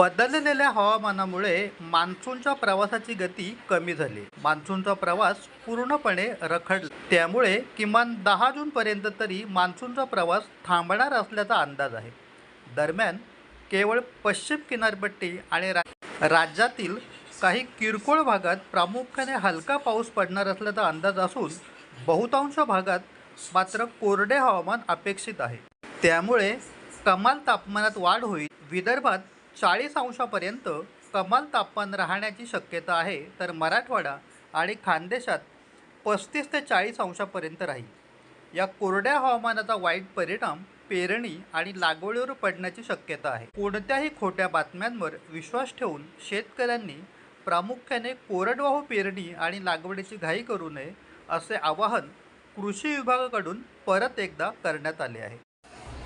बदललेल्या हवामानामुळे मान्सूनच्या प्रवासाची गती कमी झाली. मान्सूनचा प्रवास पूर्णपणे रखडला. त्यामुळे किमान दहा जूनपर्यंत तरी मान्सूनचा प्रवास थांबणार असल्याचा अंदाज आहे. दरम्यान केवळ पश्चिम किनारपट्टी आणि रा राज्यातील काही किरकोळ भागात प्रामुख्याने हलका पाऊस पडणार असल्याचा अंदाज असून बहुतांश भागात मात्र कोरडे हवामान अपेक्षित आहे. त्यामुळे कमाल तापमानात वाढ होईल. विदर्भात चाळीस अंशापर्यंत कमाल तापमान राहण्याची शक्यता आहे तर मराठवाडा आणि खानदेशात पस्तीस ते चाळीस अंशापर्यंत राहील. या कोरड्या हवामानाचा वाईट परिणाम पेरणी आणि लागवडीवर पडण्याची शक्यता आहे. कोणत्याही खोट्या बातम्यांवर विश्वास ठेवून शेतकऱ्यांनी प्रामुख्याने कोरडवाहू पेरणी आणि लागवडीची घाई करू नये असे आवाहन कृषी विभागाकडून परत एकदा करण्यात आले आहे.